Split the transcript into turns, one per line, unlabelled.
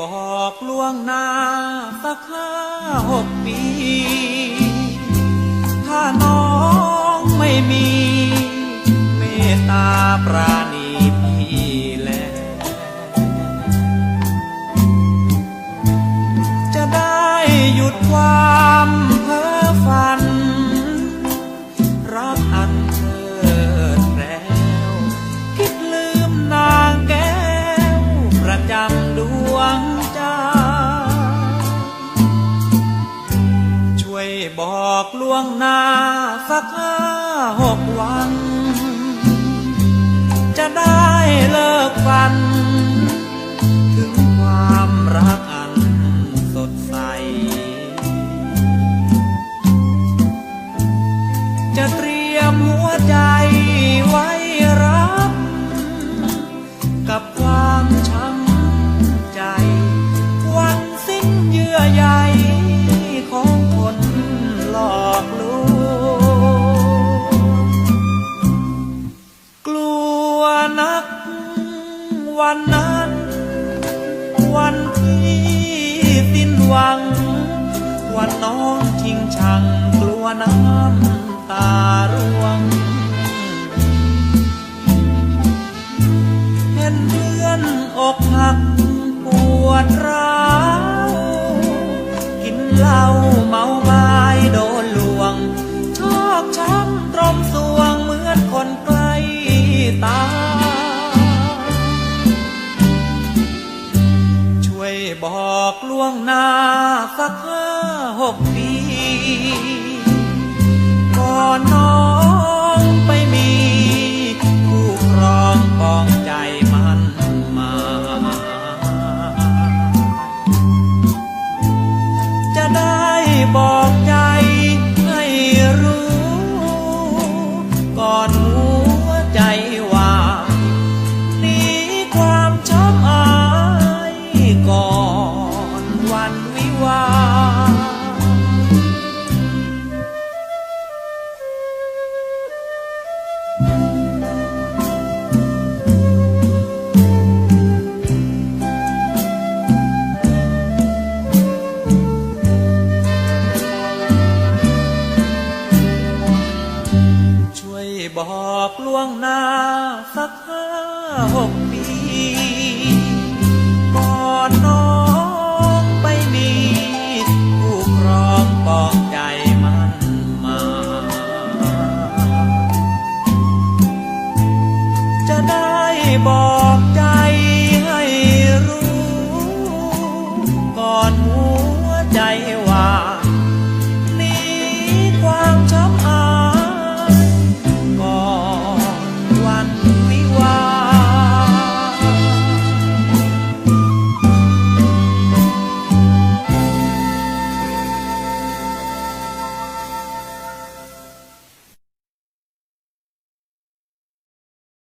บอกล่วงหน้าสักห้าหกปี ถ้าน้องไม่มี เมตตาปรา อกล่วงหน้าสักห้าหกวัน จะได้เลิกฝัน ถึงความรักอันสดใส จะเตรียมหัวใจ อกลวงกลัวนักวันนั้น วันที่สิ้นหวัง วันน้องชิงชังกลัวน้ำตาร่วง อกล่วงหน้าสักห้าหกปี ก่อนน้องไปมีผู้ครองปองใจมันมา จะได้บอกใจให้รู้ ก่อน วันวิวาบอกล่วงหน้าสักห้าหก